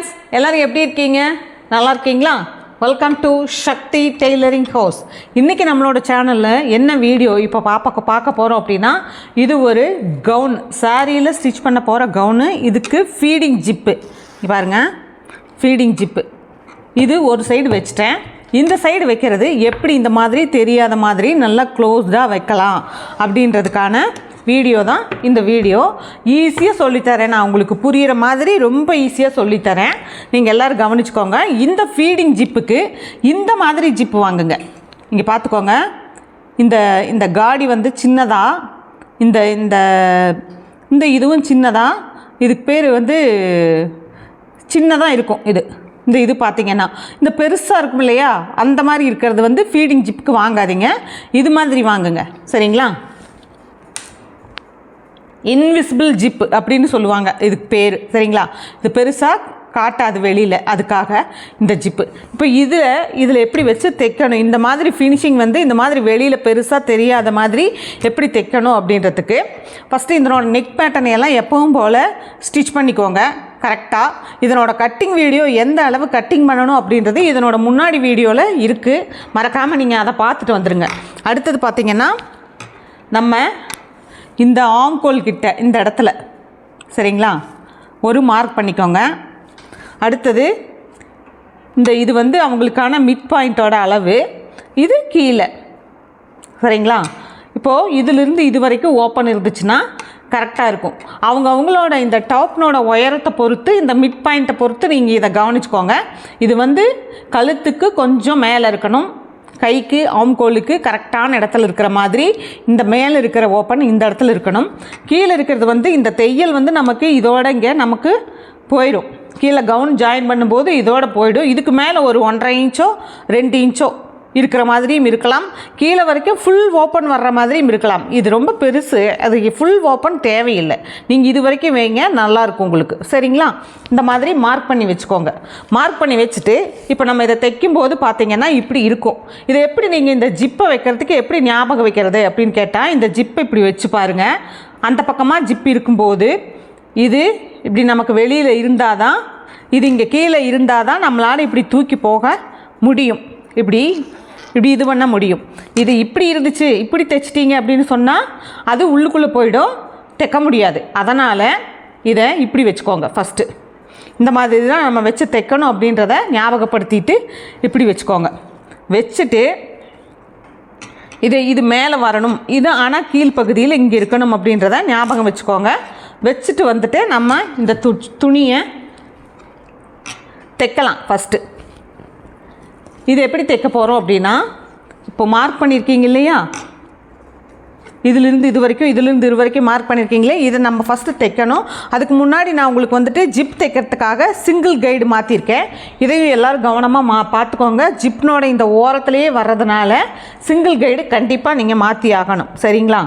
Friends எல்லாரும் எப்படி இருக்கீங்க? நல்லா இருக்கீங்களா? Welcome to Shakti tailoring house இன்றைக்கி நம்மளோட சேனலில் என்ன வீடியோ இப்போ பாப்பா பார்க்க போகிறோம் அப்படின்னா இது ஒரு கவுன் சாரியில் ஸ்டிச் பண்ண போகிற கவுனு இதுக்கு ஃபீடிங் ஜிப்பு பாருங்கள் பாருங்க. ஃபீடிங் ஜிப்பு இது ஒரு சைடு வச்சிட்டேன். இந்த சைடு வைக்கிறது எப்படி இந்த மாதிரி தெரியாத மாதிரி நல்லா க்ளோஸ்டாக வைக்கலாம் அப்படின்றதுக்கான வீடியோ தான் இந்த வீடியோ. ஈஸியாக சொல்லித்தரேன் நான் உங்களுக்கு புரிகிற மாதிரி ரொம்ப ஈஸியாக சொல்லித்தரேன். நீங்கள் எல்லோரும் கவனிச்சுக்கோங்க. இந்த ஃபீடிங் ஜிப்புக்கு இந்த மாதிரி ஜிப்பு வாங்குங்க. இங்கே பார்த்துக்கோங்க இந்த இந்த காடி வந்து சின்னதாக இந்த இந்த இந்த இதுவும் சின்னதாக இதுக்கு பேர் வந்து சின்னதாக இருக்கும் இது. இந்த இது பார்த்தீங்கன்னா இந்த பெருசாக இருக்கும் இல்லையா? அந்த மாதிரி இருக்கிறது வந்து ஃபீடிங் ஜிப்புக்கு வாங்காதீங்க. இது மாதிரி வாங்குங்க. சரிங்களா? இன்விசிபிள் ஜிப் அப்படின்னு சொல்லுவாங்க. இதுக்கு பேர் சரிங்களா? இது பெருசாக காட்டாது வெளியில் அதுக்காக இந்த ஜிப்பு. இப்போ இதில் இதில் எப்படி வச்சு தைக்கணும்? இந்த மாதிரி ஃபினிஷிங் வந்து இந்த மாதிரி வெளியில் பெருசாக தெரியாத மாதிரி எப்படி தைக்கணும் அப்படின்றதுக்கு ஃபஸ்ட்டு இதனோட நெக் பேட்டர்னை எல்லாம் எப்பவும் போல் ஸ்டிச் பண்ணிக்கோங்க கரெக்டாக இதனோட கட்டிங் வீடியோ எந்த அளவு கட்டிங் பண்ணணும் அப்படின்றது இதனோட முன்னாடி வீடியோவில் இருக்குது மறக்காமல் நீங்கள் அதை பார்த்துட்டு வந்துடுங்க அடுத்தது பார்த்திங்கன்னா நம்ம இந்த ஆம்கோல் கிட்ட இந்த இடத்துல. சரிங்களா? ஒரு மார்க் பண்ணிக்கோங்க. அடுத்தது இந்த இது வந்து அவங்களுக்கான மிட் பாயிண்ட்டோட அளவு. இது கீழே. சரிங்களா? இப்போது இதிலிருந்து இது வரைக்கும் ஓப்பன் இருந்துச்சுன்னா கரெக்டாக இருக்கும். அவங்க அவங்களோட இந்த டாப்னோட உயரத்தை பொறுத்து இந்த மிட் பாயிண்ட்டை பொறுத்து நீங்கள் இதை கவனிச்சுக்கோங்க. இது வந்து கழுத்துக்கு கொஞ்சம் மேலே இருக்கணும். கைக்கு ஆம்கோலுக்கு கரெக்டான இடத்துல இருக்கிற மாதிரி இந்த மேலே இருக்கிற ஓப்பன் இந்த இடத்துல இருக்கணும். கீழே இருக்கிறது வந்து இந்த தையல் வந்து நமக்கு இதோட இங்கே நமக்கு போயிடும். கீழே கவுன் ஜாயின் பண்ணும்போது இதோட போயிடும். இதுக்கு மேலே ஒரு ஒன்றரை இன்ச்சோ ரெண்டு இன்ச்சோ இருக்கிற மாதிரியும் இருக்கலாம். கீழே வரைக்கும் ஃபுல் ஓப்பன் வர்ற மாதிரியும் இருக்கலாம். இது ரொம்ப பெருசு. அது ஃபுல் ஓப்பன் தேவையில்லை. நீங்கள் இது வரைக்கும் வைங்க நல்லாயிருக்கும் உங்களுக்கு. சரிங்களா? இந்த மாதிரி மார்க் பண்ணி வச்சுக்கோங்க. மார்க் பண்ணி வச்சுட்டு இப்போ நம்ம இதை தைக்கும்போது பார்த்தீங்கன்னா இப்படி இருக்கும். இதை எப்படி நீங்கள் இந்த ஜிப்பை வைக்கிறதுக்கு எப்படி ஞாபகம் வைக்கிறது அப்படின்னு கேட்டால் இந்த ஜிப்பை இப்படி வச்சு பாருங்கள் அந்த பக்கமாக ஜிப் இருக்கும்போது இது இப்படி நமக்கு வெளியில் இருந்தால் தான் இது இங்கே கீழே இருந்தால் தான் நம்மளால் இப்படி தூக்கி போக முடியும். இப்படி இப்படி இது பண்ண முடியும். இது இப்படி இருந்துச்சு இப்படி தைச்சிட்டீங்க அப்படின்னு சொன்னால் அது உள்ளுக்குள்ளே போயிடும் தைக்க முடியாது. அதனால் இதை இப்படி வச்சுக்கோங்க ஃபஸ்ட்டு இந்த மாதிரி தான் நம்ம வச்சு தைக்கணும் அப்படின்றத ஞாபகப்படுத்திட்டு இப்படி வச்சுக்கோங்க. வச்சுட்டு இது இது மேலே வரணும். இது ஆனால் கீழ்ப்பகுதியில் இங்கே இருக்கணும் அப்படின்றத ஞாபகம் வச்சுக்கோங்க. வச்சுட்டு வந்துட்டு நம்ம இந்த து துணியை தைக்கலாம் ஃபஸ்ட்டு இது எப்படி தைக்க போகிறோம் அப்படின்னா இப்போ மார்க் பண்ணியிருக்கீங்க இல்லையா? இதிலிருந்து இது வரைக்கும் இதிலிருந்து இது வரைக்கும் மார்க் பண்ணியிருக்கீங்களே இதை நம்ம ஃபஸ்ட்டு தைக்கணும். அதுக்கு முன்னாடி நான் உங்களுக்கு வந்துட்டு ஜிப் தைக்கிறதுக்காக சிங்கிள் கைடு மாற்றிருக்கேன் இதையும் எல்லோரும் கவனமாக மா பார்த்துக்கோங்க. ஜிப்னோட இந்த ஓரத்துலேயே வர்றதுனால சிங்கிள் கைடு கண்டிப்பாக நீங்கள் மாற்றி ஆகணும். சரிங்களா?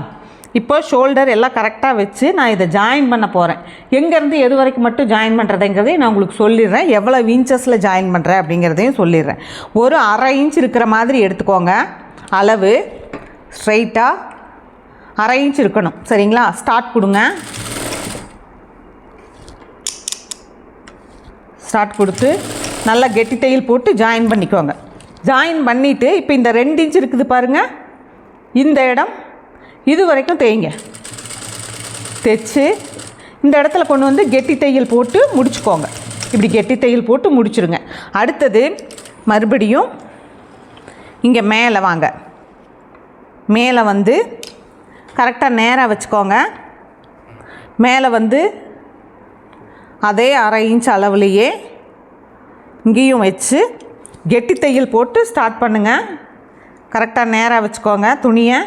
இப்போ ஷோல்டர் எல்லாம் கரெக்டாக வச்சு நான் இதை ஜாயின் பண்ண போகிறேன் எங்கேருந்து எது வரைக்கும் மட்டும் ஜாயின் பண்ணுறதுங்கிறதையும் நான் உங்களுக்கு சொல்லிடுறேன். எவ்வளோ இன்ச்சஸில் ஜாயின் பண்ணுறேன் அப்படிங்கிறதையும் சொல்லிடுறேன். ஒரு அரை இன்ச் இருக்கிற மாதிரி எடுத்துக்கோங்க. அளவு ஸ்ட்ரைட்டாக அரை இன்ச் இருக்கணும். சரிங்களா? ஸ்டார்ட் கொடுங்க. ஸ்டார்ட் கொடுத்து நல்லா கெட்டி தையல் போட்டு ஜாயின் பண்ணிக்கோங்க. ஜாயின் பண்ணிவிட்டு இப்போ இந்த ரெண்டு இன்ச் இருக்குது பாருங்கள் இந்த இடம் இது வரைக்கும் தேய்ங்க. தைச்சு இந்த இடத்துல கொண்டு வந்து கெட்டி தையல் போட்டு முடிச்சுக்கோங்க. இப்படி கெட்டி தையல் போட்டு முடிச்சிருங்க. அடுத்தது மறுபடியும் இங்கே மேலே வாங்க. மேலே வந்து கரெக்டாக நேராக வச்சுக்கோங்க. மேலே வந்து அதே அரை இன்ச் அளவுலேயே இங்கேயும் வச்சு கெட்டி தையல் போட்டு ஸ்டார்ட் பண்ணுங்கள் கரெக்டாக நேராக வச்சுக்கோங்க. துணியை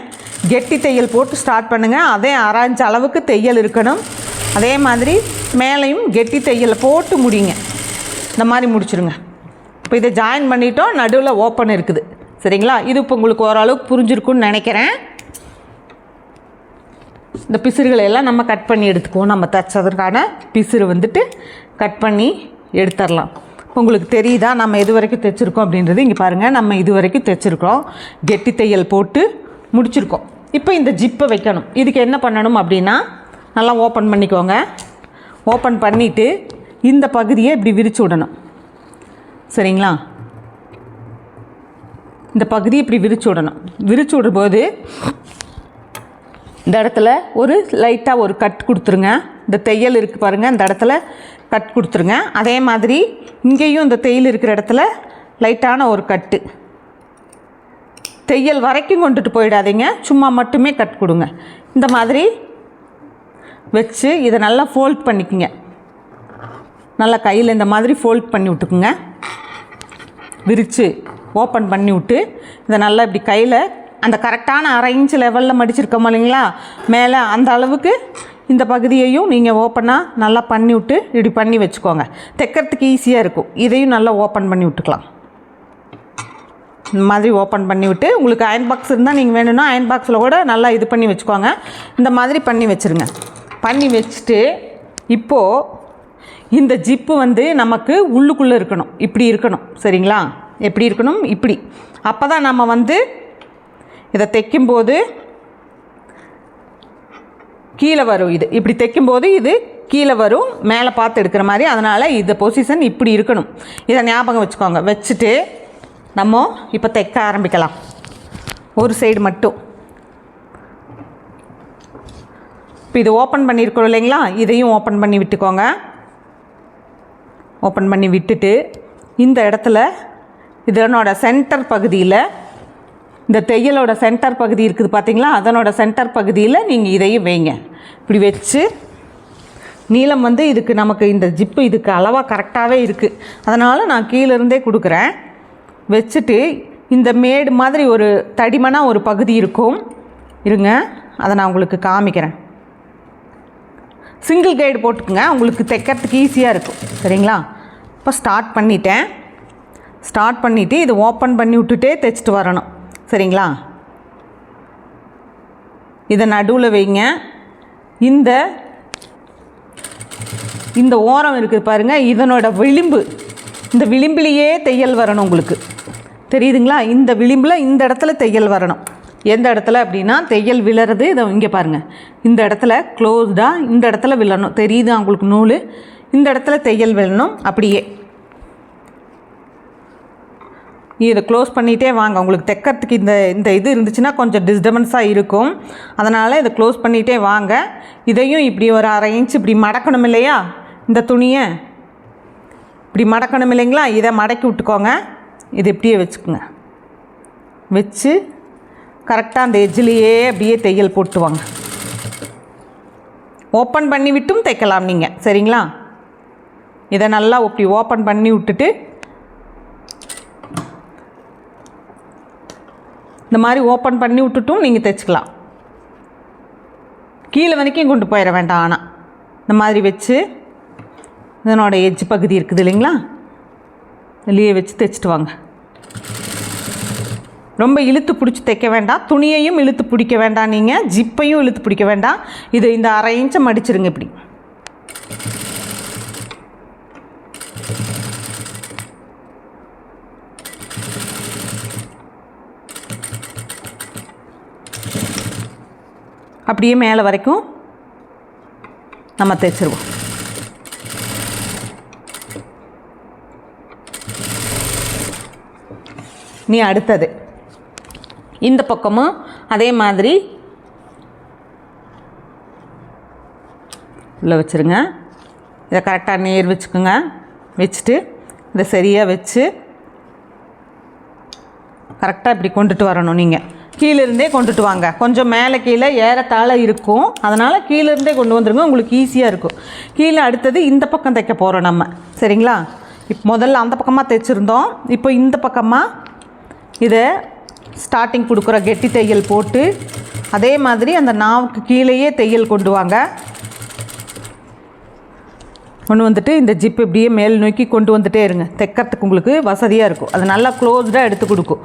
கெட்டி தையல் போட்டு ஸ்டார்ட் பண்ணுங்கள் அதே ஆராய்ஞ்ச அளவுக்கு தையல் இருக்கணும். அதே மாதிரி மேலேயும் கெட்டி தையலை போட்டு முடிங்க. இந்த மாதிரி முடிச்சுருங்க. இப்போ இதை ஜாயின் பண்ணிட்டோம். நடுவில் ஓப்பன் இருக்குது. சரிங்களா? இது இப்போ உங்களுக்கு ஓரளவுக்கு புரிஞ்சிருக்குன்னு நினைக்கிறேன். இந்த பிசுறுகளை எல்லாம் நம்ம கட் பண்ணி எடுத்துக்குவோம். நம்ம தைச்சதற்கான பிசுறு வந்துட்டு கட் பண்ணி எடுத்துடலாம். உங்களுக்கு தெரியுதா? நம்ம இது வரைக்கும் தைச்சிருக்கோம் அப்படின்றது இங்கே பாருங்கள் நம்ம இது வரைக்கும் தைச்சிருக்கோம் கெட்டி தையல் போட்டு முடிச்சிருக்கோம். இப்போ இந்த ஜிப்பை வைக்கணும். இதுக்கு என்ன பண்ணணும் அப்படின்னா நல்லா ஓப்பன் பண்ணிக்கோங்க. ஓப்பன் பண்ணிவிட்டு இந்த பகுதியை இப்படி விரித்து விடணும். சரிங்களா? இந்த பகுதியை இப்படி விரித்து விடணும். விரித்து விடும்போது இந்த இடத்துல ஒரு லைட்டாக ஒரு கட் கொடுத்துருங்க. இந்த தையல் இருக்குது பாருங்கள் இந்த இடத்துல கட் கொடுத்துருங்க. அதே மாதிரி இங்கேயும் இந்த தையல் இருக்கிற இடத்துல லைட்டான ஒரு கட்டு தையல் வரைக்கும் கொண்டுட்டு போயிடாதீங்க. சும்மா மட்டுமே கட் கொடுங்க. இந்த மாதிரி வச்சு இதை நல்லா ஃபோல்ட் பண்ணிக்கோங்க. நல்லா கையில் இந்த மாதிரி ஃபோல்ட் பண்ணி விட்டுக்குங்க. விரித்து ஓப்பன் பண்ணி விட்டு இதை நல்லா இப்படி கையில் அந்த கரெக்டான அரை இன்ச் லெவலில் மடிச்சிருக்கோம் இல்லைங்களா? மேலே அந்த அளவுக்கு இந்த பகுதியையும் நீங்கள் ஓப்பனாக நல்லா பண்ணி விட்டு இப்படி பண்ணி வச்சுக்கோங்க. தைக்கிறதுக்கு ஈஸியாக இருக்கும். இதையும் நல்லா ஓப்பன் பண்ணி விட்டுக்கலாம். இந்த மாதிரி ஓப்பன் பண்ணி விட்டு உங்களுக்கு அயன் பாக்ஸ் இருந்தால் நீங்கள் வேணும்னா அயன் பாக்ஸில் கூட நல்லா இது பண்ணி வச்சுக்கோங்க. இந்த மாதிரி பண்ணி வச்சுருங்க. பண்ணி வச்சுட்டு இப்போது இந்த ஜிப்பு வந்து நமக்கு உள்ளுக்குள்ளே இருக்கணும். இப்படி இருக்கணும். சரிங்களா? எப்படி இருக்கணும்? இப்படி. அப்போ தான் நம்ம வந்து இதை தைக்கும்போது கீழே வரும் இது. இப்படி தைக்கும்போது இது கீழே வரும் மேலே பார்த்து எடுக்கிற மாதிரி. அதனால் இந்த பொசிஷன் இப்படி இருக்கணும். இதை ஞாபகம் வச்சுக்கோங்க. வச்சுட்டு நம்ம இப்போ தைக்க ஆரம்பிக்கலாம். ஒரு சைடு மட்டும். இப்போ இது ஓப்பன் பண்ணியிருக்கிறோம் இல்லைங்களா? இதையும் ஓப்பன் பண்ணி விட்டுக்கோங்க. ஓப்பன் பண்ணி விட்டுட்டு இந்த இடத்துல இதனோட சென்டர் பகுதியில் இந்த தையலோட சென்டர் பகுதி இருக்குது பார்த்தீங்களா அதனோட சென்டர் பகுதியில் நீங்கள் இதையும் வைங்க. இப்படி வச்சு நீளம் வந்து இதுக்கு நமக்கு இந்த ஜிப்பு இதுக்கு அளவாக கரெக்டாகவே இருக்குது அதனால் நான் கீழேருந்தே கொடுக்குறேன். வச்சுட்டு இந்த மேடு மாதிரி ஒரு தடிமனாக ஒரு பகுதி இருக்கும். இருங்க அதை நான் உங்களுக்கு காமிக்கிறேன். சிங்கிள் கைடு போட்டுக்குங்க உங்களுக்கு தைக்கிறதுக்கு ஈஸியாக இருக்கும். சரிங்களா? இப்போ ஸ்டார்ட் பண்ணிட்டேன். ஸ்டார்ட் பண்ணிவிட்டு இது ஓப்பன் பண்ணி விட்டுட்டே தைச்சிட்டு வரணும். சரிங்களா? இதை நடுவில் வைங்க. இந்த இந்த ஓரம் இருக்குது பாருங்கள் இதனோட விளிம்பு. இந்த விளிம்பிலேயே தையல் வரணும் உங்களுக்கு. தெரியுதுங்களா? இந்த விளிம்பில் இந்த இடத்துல தையல் வரணும். எந்த இடத்துல அப்படின்னா தையல் விழறது இதை இங்கே பாருங்கள் இந்த இடத்துல க்ளோஸ்டாக இந்த இடத்துல விழணும். தெரியுது உங்களுக்கு நூல்? இந்த இடத்துல தையல் விழணும் அப்படியே. இதை க்ளோஸ் பண்ணிகிட்டே வாங்க. உங்களுக்கு தைக்கிறதுக்கு இந்த இந்த இது இருந்துச்சுன்னா கொஞ்சம் டிஸ்டர்பன்ஸாக இருக்கும். அதனால் இதை க்ளோஸ் பண்ணிகிட்டே வாங்க. இதையும் இப்படி ஒரு அரை இன்ச் இப்படி மடக்கணும் இல்லையா? இந்த துணியை. இப்படி மடக்கணும் இல்லைங்களா? இதை மடக்கி விட்டுக்கோங்க. இது இப்படியே வச்சுக்கோங்க. வச்சு கரெக்டாக அந்த எஜ்ஜிலேயே அப்படியே தையல் போட்டு வாங்க ஓப்பன் பண்ணி விட்டும் தைக்கலாம் நீங்கள் சரிங்களா? இதை நல்லா இப்படி ஓப்பன் பண்ணி விட்டுட்டு இந்த மாதிரி ஓப்பன் பண்ணி விட்டுட்டும் நீங்கள் தைச்சிக்கலாம். கீழே வரைக்கும் கொண்டு போயிட வேண்டாம் ஆனால் இந்த மாதிரி வச்சு இதனோட எஜ் பகுதி இருக்குது இல்லைங்களா? வெளியே வச்சு தைச்சிட்டு வாங்க. ரொம்ப இழுத்து பிடிச்சி தைக்க வேண்டாம். துணியையும் இழுத்து பிடிக்க வேண்டாம் நீங்கள் ஜிப்பையும் இழுத்து பிடிக்க வேண்டாம். இது இந்த அரை இன்ச்சை மடிச்சிருங்க இப்படி. அப்படியே மேலே வரைக்கும் நம்ம தைச்சிருவோம் நீ அடுத்தது. இந்த பக்கமும் அதே மாதிரி உள்ளே வச்சுருங்க. இதை கரெக்டாக நேர் வச்சுக்கோங்க. வச்சுட்டு இதை சரியாக வச்சு கரெக்டாக இப்படி கொண்டுட்டு வரணும் நீங்கள் கீழேருந்தே கொண்டுட்டு வாங்க. கொஞ்சம் மேலே கீழே ஏறத்தாழ இருக்கும். அதனால் கீழேருந்தே கொண்டு வந்துருங்க. உங்களுக்கு ஈஸியாக இருக்கும். கீழே அடுத்தது இந்த பக்கம் தைக்க போகிறோம் நம்ம. சரிங்களா? இப்போ முதல்ல அந்த பக்கமாக தைச்சிருந்தோம். இப்போ இந்த பக்கமாக இதை ஸ்டார்டிங் கொடுக்குற கெட்டி தையல் போட்டு அதே மாதிரி அந்த நாவுக்கு கீழேயே தையல் கொண்டு வாங்க. கொண்டு வந்துட்டு இந்த ஜிப் இப்படியே மேல் நோக்கி கொண்டு வந்துட்டே இருங்க. தைக்கிறதுக்கு உங்களுக்கு வசதியாக இருக்கும். அது நல்லா க்ளோஸ்டாக எடுத்து கொடுக்கும்.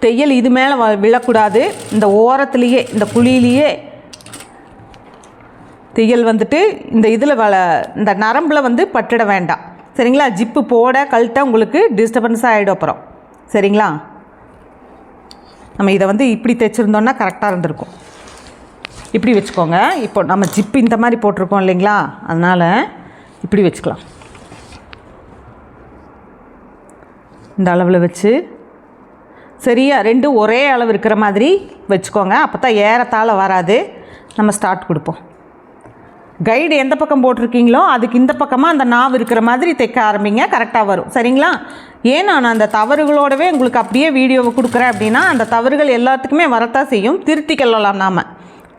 தையல் இது மேலே வ விழக்கூடாது. இந்த ஓரத்துலேயே இந்த குழியிலேயே தையல் வந்துட்டு இந்த இதில் வள இந்த நரம்பில் வந்து பட்டுட வேண்டாம். சரிங்களா? ஜிப்பு போட கழட்ட உங்களுக்கு டிஸ்டர்பன்ஸாக ஆகிடும் அப்புறம். சரிங்களா? நம்ம இதை வந்து இப்படி தைச்சிருந்தோன்னா கரெக்டாக இருந்திருக்கும். இப்படி வச்சுக்கோங்க. இப்போ நம்ம ஜிப்பு இந்த மாதிரி போட்டிருக்கோம் இல்லைங்களா? அதனால் இப்படி வச்சுக்கலாம். இந்த அளவில் வச்சு. சரியா ரெண்டும் ஒரே அளவு இருக்கிற மாதிரி வச்சுக்கோங்க. அப்போ தான் ஏறத்தாழ வராது. நம்ம ஸ்டார்ட் கொடுப்போம். கைடு எந்த பக்கம் போட்டிருக்கீங்களோ அதுக்கு இந்த பக்கமாக அந்த நாவு இருக்கிற மாதிரி தைக்க ஆரம்பிங்க. கரெக்டாக வரும். சரிங்களா? ஏன் நான் அந்த தவறுகளோடவே உங்களுக்கு அப்படியே வீடியோவை கொடுக்குறேன் அப்படின்னா அந்த தவறுகள் எல்லாத்துக்குமே வரத்தான் செய்யும். திருத்திக்கொள்ளலாம் நாம்.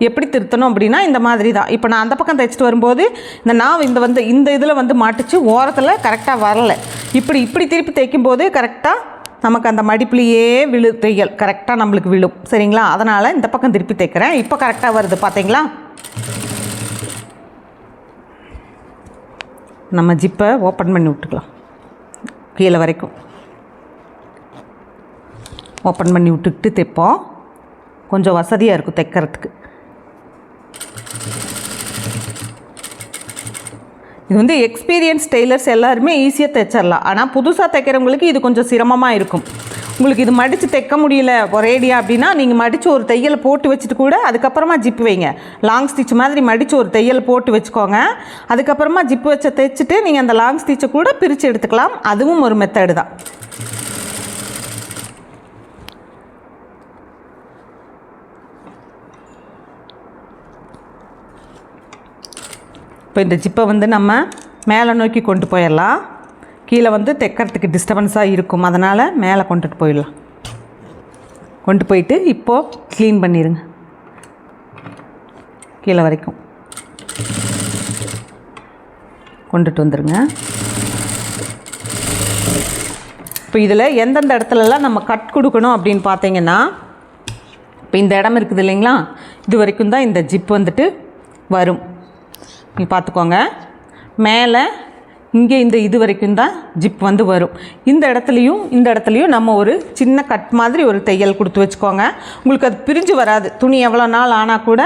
எப்படி திருத்தணும் அப்படின்னா இந்த மாதிரி தான். இப்போ நான் அந்த பக்கம் தைச்சிட்டு வரும்போது இந்த நாவு இந்த வந்து இந்த இதில் வந்து மாட்டுச்சு ஓரத்தில் கரெக்டாக வரல. இப்படி இப்படி திருப்பி தைக்கும்போது கரெக்டாக நமக்கு அந்த மடிப்புலேயே விழு தையல். கரெக்டாக நம்மளுக்கு விழும். சரிங்களா? அதனால் இந்த பக்கம் திருப்பி தைக்கிறேன். இப்போ கரெக்டாக வருது. பார்த்தீங்களா நம்ம ஜிப்பை ஓப்பன் பண்ணி விட்டுக்கலாம். கீழே வரைக்கும். ஓப்பன் பண்ணி விட்டுக்கிட்டு தைப்போம். கொஞ்சம் வசதியாக இருக்கும் தைக்கிறதுக்கு. இது வந்து எக்ஸ்பீரியன்ஸ் டெய்லர்ஸ் எல்லாருமே ஈஸியாக தைச்சிடலாம் ஆனால் புதுசாக தைக்கிறவங்களுக்கு இது கொஞ்சம் சிரமமாக இருக்கும். உங்களுக்கு இது மடித்து தைக்க முடியல ஒரேடியா அப்படின்னா நீங்கள் மடித்து ஒரு தையலை போட்டு வச்சுட்டு கூட அதுக்கப்புறமா ஜிப்பு வைங்க. லாங் ஸ்டிச் மாதிரி மடித்து ஒரு தையல் போட்டு வச்சுக்கோங்க. அதுக்கப்புறமா ஜிப்பு வச்ச தைச்சிட்டு நீங்கள் அந்த லாங் ஸ்டிச்சை கூட பிரித்து எடுத்துக்கலாம். அதுவும் ஒரு மெத்தடு தான். இப்போ இந்த ஜிப்பை வந்து நம்ம மேலே நோக்கி கொண்டு போயிடலாம். கீழே வந்து தைக்கிறதுக்கு டிஸ்டர்பன்ஸாக இருக்கும். அதனால் மேலே கொண்டுட்டு போயிடலாம். கொண்டு போயிட்டு இப்போது க்ளீன் பண்ணிடுங்க கீழே வரைக்கும். கொண்டுட்டு வந்துடுங்க இப்போ இதில் எந்தெந்த இடத்துலலாம் நம்ம கட் கொடுக்கணும் அப்படின்னு பார்த்தீங்கன்னா இப்போ இந்த இடம் இருக்குது இல்லைங்களா? இது வரைக்கும் தான் இந்த ஜிப் வந்துட்டு வரும். நீ பார்த்துக்கோங்க. மேலே இங்கே இந்த இது வரைக்கும் தான் ஜிப் வந்து வரும். இந்த இடத்துலையும் இந்த இடத்துலையும் நம்ம ஒரு சின்ன கட் மாதிரி ஒரு தையல் கொடுத்து வச்சுக்கோங்க. உங்களுக்கு அது பிரிஞ்சு வராது. துணி எவ்வளோ நாள் ஆனால் கூட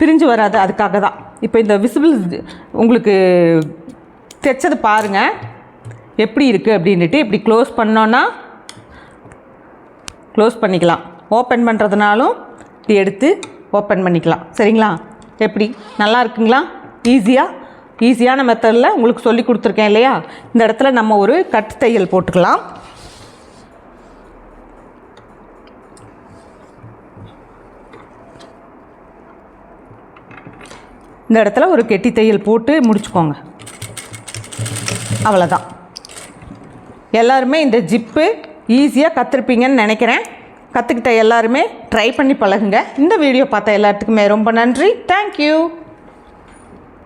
பிரிஞ்சு வராது. அதுக்காக தான். இப்போ இந்த விசிபிள் உங்களுக்கு தைச்சது பாருங்கள் எப்படி இருக்குது அப்படின்ட்டு இப்படி க்ளோஸ் பண்ணோன்னா க்ளோஸ் பண்ணிக்கலாம். ஓப்பன் பண்ணுறதுனாலும் இப்படி எடுத்து ஓப்பன் பண்ணிக்கலாம். சரிங்களா? எப்படி? நல்லா இருக்குங்களா? ஈஸியாக ஈஸியான மெத்தடில் உங்களுக்கு சொல்லி கொடுத்துருக்கேன் இல்லையா? இந்த இடத்துல நம்ம ஒரு கட்டு தையல் போட்டுக்கலாம். இந்த இடத்துல ஒரு கெட்டி தையல் போட்டு முடிச்சுக்கோங்க. அவ்வளோதான் எல்லாருமே இந்த ஜிப்பு ஈஸியாக கற்றுருப்பீங்கன்னு நினைக்கிறேன். கற்றுக்கிட்ட எல்லாருமே ட்ரை பண்ணி பழகுங்க. இந்த வீடியோ பார்த்த எல்லாத்துக்குமே ரொம்ப நன்றி. தேங்க்யூ